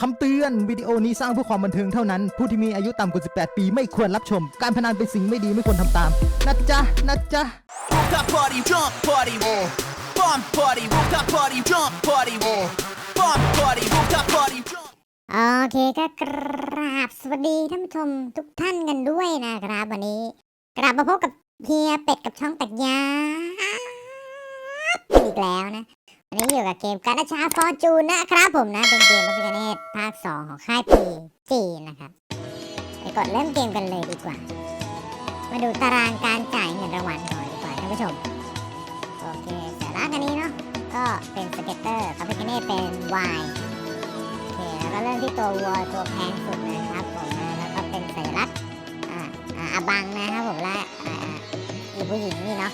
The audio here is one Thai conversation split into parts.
คำเตือนวิดีโอนี้สร้างเพื่อความบันเทิงเท่านั้น ผู้ที่มีอายุต่ำกว่า 18 ปีไม่ควรรับชม การพนันเป็นสิ่งไม่ดีไม่ควรทำตาม นะจ๊ะ นะจ๊ะ Rooftop party, jump party, bomb party, rooftop party, jump party, bomb party, rooftop party, jump. โอเคก็กราบสวัสดีท่านผู้ชมทุกท่านกันด้วยนะครับวันนี้ กลับมาพบกับเฮียเป็ดกับช่องแตกยาอีกแล้วนะ วันนี้อยู่กับเกมการชาฟอร์จูนนะครับผมนะ เป็นเกมพระพิฆเนศภาค 2 ของค่ายปีจีนะครับ ไปกดเริ่มเกมกันเลยดีกว่า มาดูตารางการจ่ายเงินรางวัลก่อนดีกว่าท่านผู้ชม โอเคสาระกันนี้เนาะ ก็เป็นสเก็ตเตอร์พระพิฆเนศเป็น Y โอเค แล้วก็เริ่มที่ตัววัวตัวแพงสุดนะครับผมนะ แล้วก็เป็นสัญลักษณ์อ่าอ่าอาบังนะครับผมและอ่าอีผู้หญิงนี่เนาะ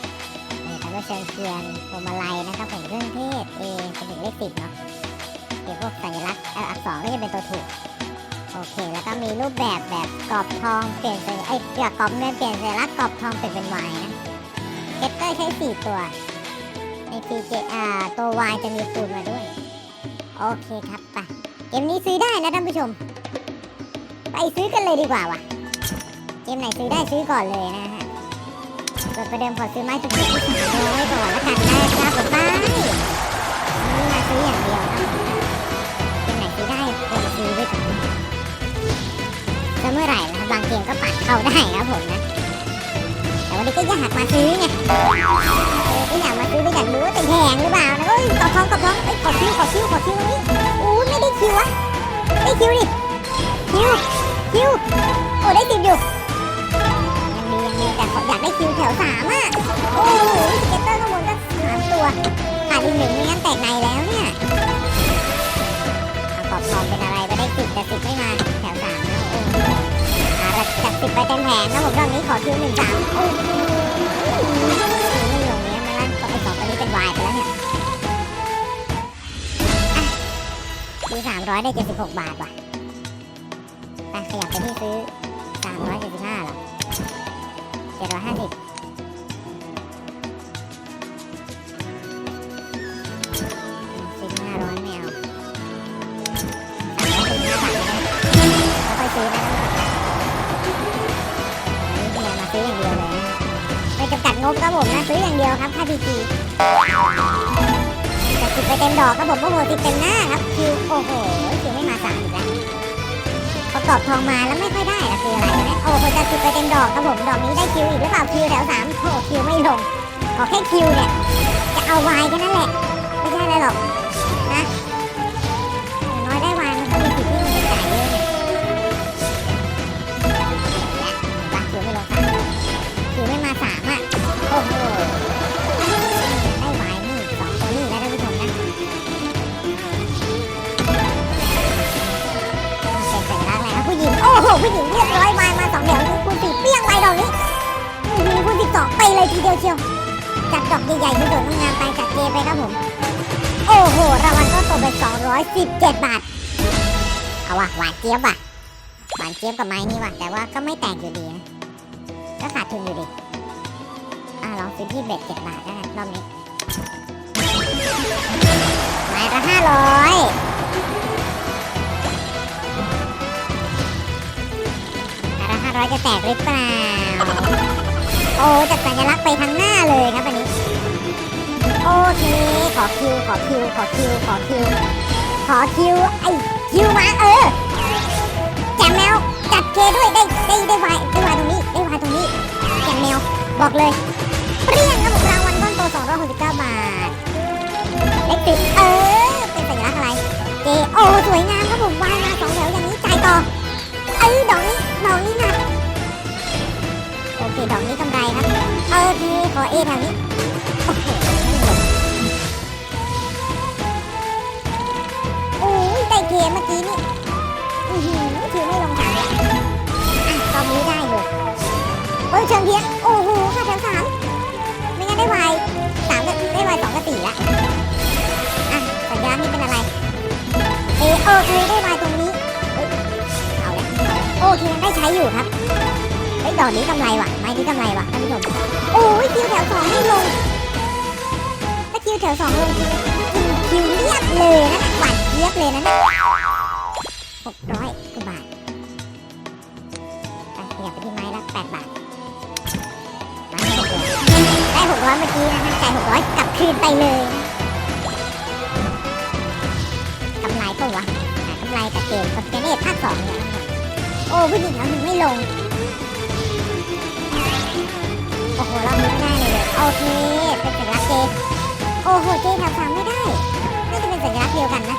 ก็เชิญเทียนพวงมาลัยนะครับผมเครื่องเทศเอเป็นถึงเลขสิบเนาะเดี๋ยวพวกสัญลักษณ์อักษรก็จะเป็นตัวถูก โอเค แล้วก็มีรูปแบบแบบกรอบทองเปลี่ยนเป็นไอ้ยเกือบกรอบเงินเปลี่ยนสัญลักษณ์กรอบทองเป็นเป็นวายนะเกตเตอร์ใช้สี่ตัวในทีเจอ่าตัววายจะมีคูณมาด้วย โอเคครับไปเกมนี้ซื้อได้นะท่านผู้ชม ไปซื้อกันเลยดีกว่าว่ะ เกมไหนซื้อได้ซื้อก่อนเลยนะฮะ เปิดประเดิมขอซื้อไม้ทุกที่ที่สามร้อยก่อนและกันได้ครับผมไปนี่มาซื้ออย่างเดียวนะเกมไหนซื้อได้ควรซื้อไว้ก่อนจะเมื่อไหร่นะครับบางเกมก็ปัดเข้าได้ครับผมนะแต่วันนี้ก็อยากมาซื้อไงก็อยากมาซื้อไปอยากรู้ว่าจะแพงหรือเปล่านะเอ้ยกระเพองกระเพองเอ้ยขอคิวขอคิวขอคิวตรงนี้อู้ไม่ได้คิวอะได้คิวดิคิวคิวโอ้ได้สิบอยู่ แต่ขออยากได้คิวแถวสามอะ โอ้โหสเก็ตเตอร์ข้างบนก็สามตัวขาดอีกหนึ่งไม่งั้นแตกในแล้วเนี่ยเอากรอบทองเป็นอะไรไปได้สิบแต่สิบไม่มาแถวสามนะโอ้โหอะจากสิบไปเต็มแผงนะผมรอบนี้ขอคิวหนึ่งสามโอ้โหไม่ลงเนี้ยมาลั่นต่อไปสองตอนนี้เป็นวายไปแล้วเนี่ยซื้อสามร้อยได้เจ็ดสิบหกบาทว่ะไปขยับไปที่ซื้อสามร้อยเจ็ดสิบห้าหรอ จ็ดร้อยห้าสิบซื้อห้าร้อยไม่เอาสามร้อยสิบห้าบาทไม่ค่อยซื้อนะอันนี้เฮียมาซื้ออย่างเดียวเลยนะไม่จำกัดงบครับผมนะซื้ออย่างเดียวครับถ้าดีจีแต่สิบไปเต็มดอกครับผมโอ้โหสิบเต็มหน้าครับคิวโอ้โหคิวไม่ กรอบทองมาแล้วไม่ค่อยได้อะคืออะไรนะโอ้โหจะสิดไปเต็มดอกครับผมดอกนี้ได้คิวอีกหรือเปล่าคิวแถวสามโอ้คิวไม่ลงขอแค่คิวเนี่ยจะเอาวายแค่นั้นแหละไม่ใช่อะไรหรอก เลยทีเดียวเชียวจัดดอกใหญ่ๆสวยๆงามไปจัดเกไปครับผม โอ้โหรางวัลก็ตกไป 217 บาท เอาว่ะหวานเจี๊ยบว่ะหวานเจี๊ยบกับไม้นี่ว่ะ แต่ว่าก็ไม่แตกอยู่ดีนะก็ขาดทุนอยู่ดี อะลองซื้อที่เบ็ดเจ็ดบาทแล้วกันรอบนี้ไม้ละห้าร้อยไม้ละห้าร้อยจะแตกหรือเปล่า โอ้จัดสัญลักษณ์ไปทั้งหน้าเลยครับอันนี้ โอเค ขอคิว ขอคิว ขอคิว ขอคิว ขอคิว ไอ้คิวมาเออแจมแมวจัดเคด้วยได้ได้ได้วายได้วายตรงนี้ ได้วายตรงนี้แจมแมวบอกเลย โอเคดอกนี้กำไรครับโอเคขอเอแถวนี้โอ้โหโอ้ยได้เกมเมื่อกี้นี่อือหือคือไม่ลงถังเลยอะตอนนี้ได้อยู่เฮ้ยเชิงเพียงโอ้โหค่ะแถวสามไม่งั้นได้วายสามได้วายสองกับสี่ละอะสัญญาณนี้เป็นอะไรเอโอเคได้วายตรงนี้เอาละโอเคได้ใช้อยู่ครับ ดอกนี้กำไรว่ะ ไม้นี้กำไรว่ะท่านผู้ชมโอ้ยคิวแถวสองไม่ลงถ้าคิวแถวสองลงคิวเรียบเลยนะหวานเรียบเลยนะหกร้อยกว่าบาทไปขยับไปที่ไม้ละแปดบาทได้หกร้อยเมื่อกี้นะจ่ายหกร้อยกลับคืนไปเลยกำไรปะวะกำไรแต่เกมกับเกมเนตภาคสองเนี่ยโอ้ผู้หญิงเขางไม่ลง โอ้โหเจแถวสามไม่ได้น่าจะเป็นสัญลักษณ์เดียวกันนะ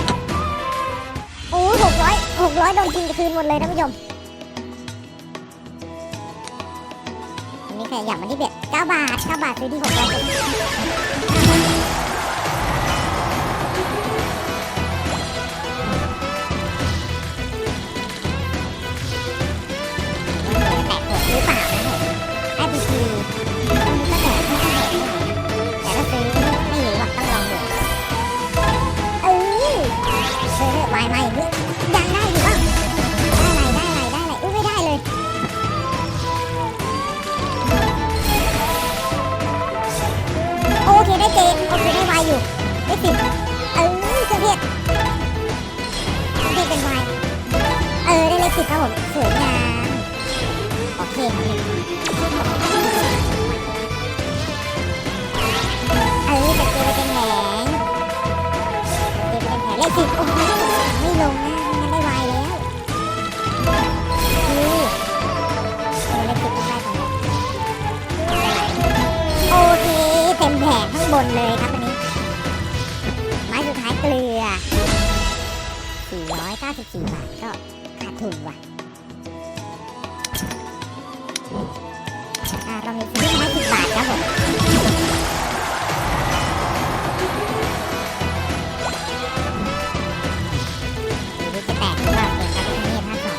โอ้หกร้อยหกร้อยโดนกินคืนหมดเลยท่านผู้ชมอันนี้ขยับมาที่เบ็ดเก้าบาทเก้าบาทซื้อที่หกร้อย เลยครับอันนี้ ไม้สุดท้ายเกลือ 494 บาทก็ขาดทุนว่ะเรามีซื้อไม้10บาทครับผมดูดิจะแตกหรือเปล่าเก่งครับพี่นี่ภาคสอง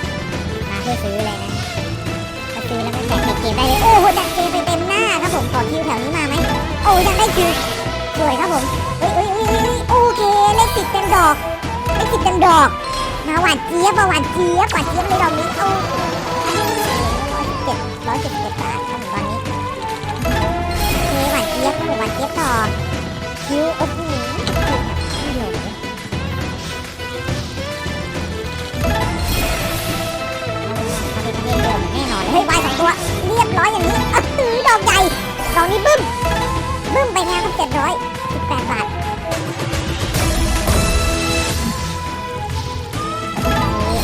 มาเพื่อซื้อเลยนะถ้าซื้อแล้วไม่แตกเกมได้เลยโอ้โหดักเกมไปเต็มหน้าครับผมต่อคิวแถวนี้มาไหมโอ้ยังได้คิว สวยครับผมเฮ้ยเฮ้ยเฮ้ยเฮ้ยโอเคเลขสิบเต็มดอกเลขสิบเต็มดอกมาหวานเจี๊ยบมาหวานเจี๊ยบหวานเจี๊ยบเลยดอกนี้โอ้ร้อยสิบเจ็ดร้อยเจ็ดสิบเจ็ดบาทครับผมตอนนี้โอเคหวานเจี๊ยบครับผมหวานเจี๊ยบต่อคิวโอ้โหเขาเป็นประเด็นเดิมแน่นอนเลยเฮ้ยวายสองตัวเรียบร้อยอย่างนี้อื้อดอกใหญ่ดอกนี้บึ้ม บึ้มไปแล้วครับเจ็ดร้อยสิบแปดบาท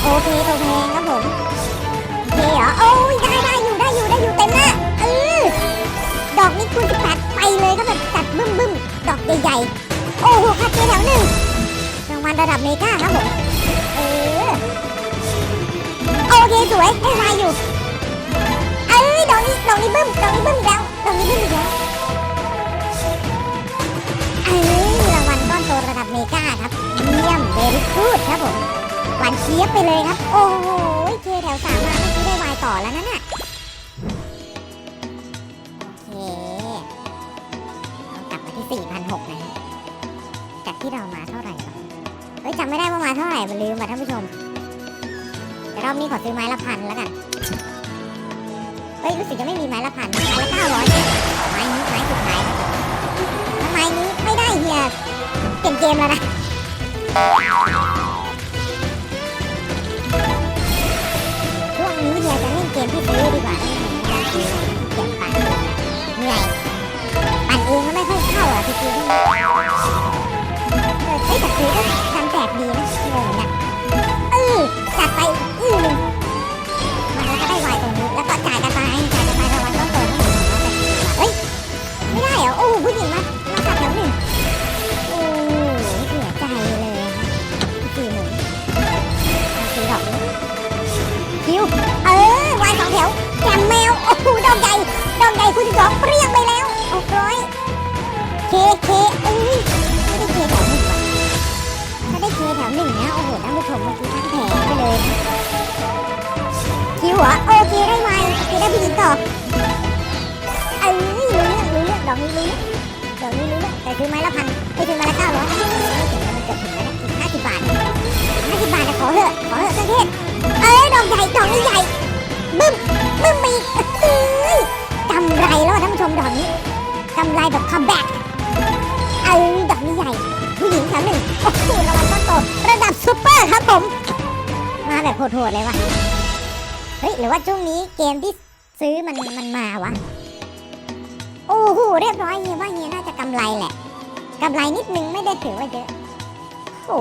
โอเคตัวแงครับผมโอเคเหรอโอ้ยได้ได้อยู่ได้อยู่ได้อยู่เต็มหน้าเออดอกนี้คูณสิบแปดไปเลยก็แบบจัดบึ้มบึ้มดอกใหญ่ๆโอ้โหคาเจ๊แถวหนึ่งรางวัลระดับเมกาครับผมเออโอเคสวยได้มาอยู่เอ้ยดอกนี้ดอกนี้บึ้มดอกนี้บึ้มแล้วดอกนี้บึ้มอีกแล้ว เบริกูดครับผมหวานเชียบไปเลยครับ โอ้โหเคแถวสามมาเมื่อกี้ได้วายต่อแล้วนั่นน่ะโอเคเรากลับมาที่4,600นะฮะจากที่เรามาเท่าไหร่วะเฮ้ยจำไม่ได้ว่ามาเท่าไหร่มันลืมมาท่านผู้ชมแต่รอบนี้ขอซื้อไม้ละพันแล้วกันเฮ้ยรู้สึกจะไม่มีไม้ละพันไม้ละเก้าร้อยไม้นี้ไม้สุดท้ายไม้นี้ไม่ได้เฮียเปลี่ยนเกมแล้วนะ ช่วงนี้เฮียจะเล่นเกมที่ซื้อดีกว่าไม่ใช่เก็บปั่นเหนื่อยปั่นเองก็ไม่ค่อยเข้าอะพี่จี ว โอเคได้ไวโอเคได้ผู้หญิงต่อเอ้ยรู้เรื่องรู้เรื่องดอกนี้รู้เรื่องดอกนี้รู้เรื่องแต่ซื้อไม้ละพันไปซื้อไม้ละเก้าร้อยเกือบถึงแล้วนะอีกห้าสิบบาทห้าสิบบาทจะขอเถอะขอเถอะเครื่องเทศเอ้ยดอกใหญ่ดอกนี้ใหญ่บึ้มบึ้มไปอีกเอ้ยกำไรแล้วท่านผู้ชมดอกนี้กำไรแบบคัมแบ็กเอ้ยดอกนี้ใหญ่ผู้หญิงแถวหนึ่งโอ้โหรางวัลก้อนโตระดับซุปเปอร์ครับผม มาแบบโหดๆเลยว่ะ เฮ้ยหรือว่าช่วงนี้เกมที่ซื้อมันมันมาวะ โอ้โหเรียบร้อยเฮียว่าเฮียน่าจะกำไรแหละกำไรนิดนึงไม่ได้ถือว่าเยอะโอ้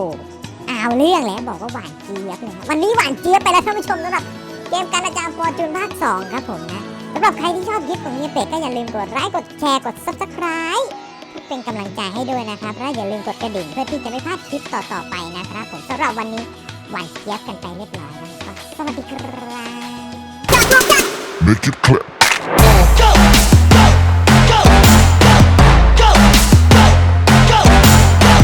เอาเรื่องแล้วบอกว่าหวานเจี๊ยบเลยวันนี้หวานเจี๊ยบไปแล้วท่านผู้ชมสำหรับเกมการอาจารย์ฟอร์จูนภาคสองครับผมนะสำหรับใครที่ชอบคลิปของเฮียเป็ดก็อย่าลืมกดไลค์กดแชร์กด subscribe เป็นกำลังใจให้ด้วยนะครับ และอย่าลืมกดกระดิ่งเพื่อที่จะไม่พลาดคลิปต่อๆไปนะครับ ผมสำหรับวันนี้หวานเจี๊ยบกันไปเรียบร้อยแล้วก็สวัสดีครับ Make it clap.